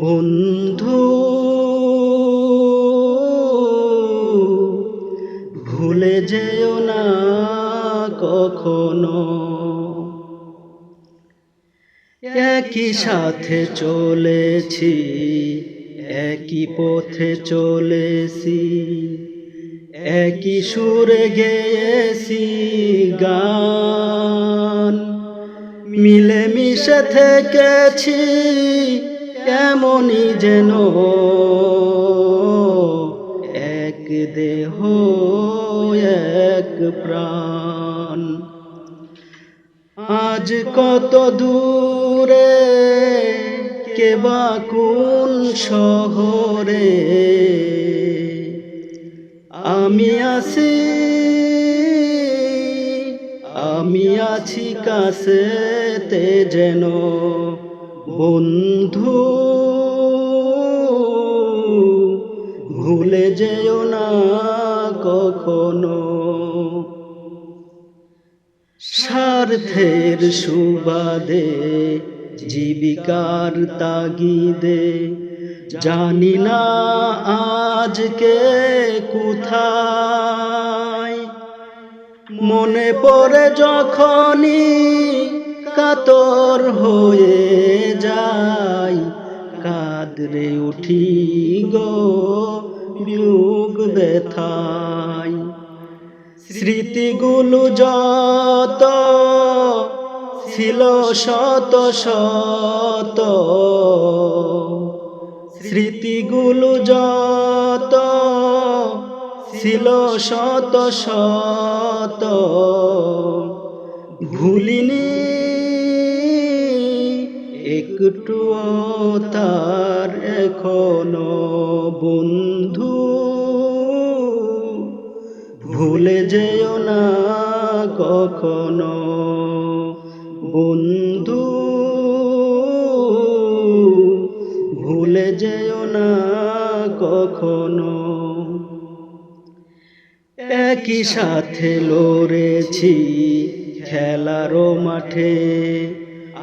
বন্ধু, ভুলে যেও না কখনো। একই সাথে চলেছি, একই পথে চলেছি, একই সুরে গেয়েছি গান। মিলেমিশে থেকেছি এমনই যেন এক দেহ, এক প্রাণ। আজ কত দূরে কেবা কোন শহরে আমি আছি আমি আছি কাছেতে যেন। বন্ধু, ভুলে যেও না কখনো। স্বার্থের সুবাদে, জীবিকার তাগিদে, জানি না আজকে কোথায়। মনে পড়ে যখনই কাতর হয়ে যাই কাদরে উঠি গো বিয়োগ ব্যথায় স্মৃতিগুলো যত ছিল শত শত, স্মৃতিগুলো যত ছিল শত শত, ভুলিনি একটু তার এখনও বন্ধু। ভুলে যেও না কখনো বন্ধু। ভুলে যেও না কখনো একই সাথে লড়েছি খেলারও মাঠে।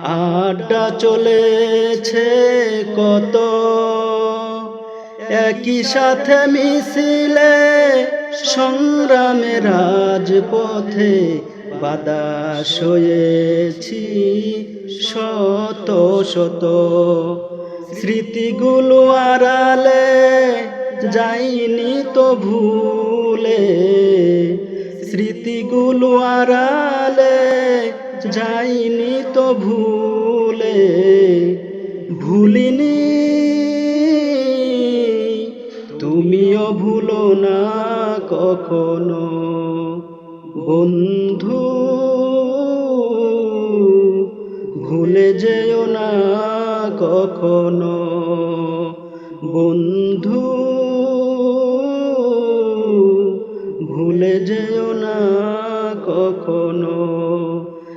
আড্ডা চলেছে কত। একই সাথে মিছিলে সংগ্রামে রাজপথে বাদাস হয়েছি শত শত। স্মৃতিগুলো আড়ালে যাইনি তো ভুলে। স্মৃতিগুলো আড়ালে যাইনি ভুলে, ভুলিনি। তুমিও ভুলো না কখনো, বন্ধু। ভুলে যেও না কখনো, বন্ধু। ভুলে যেও না কখনো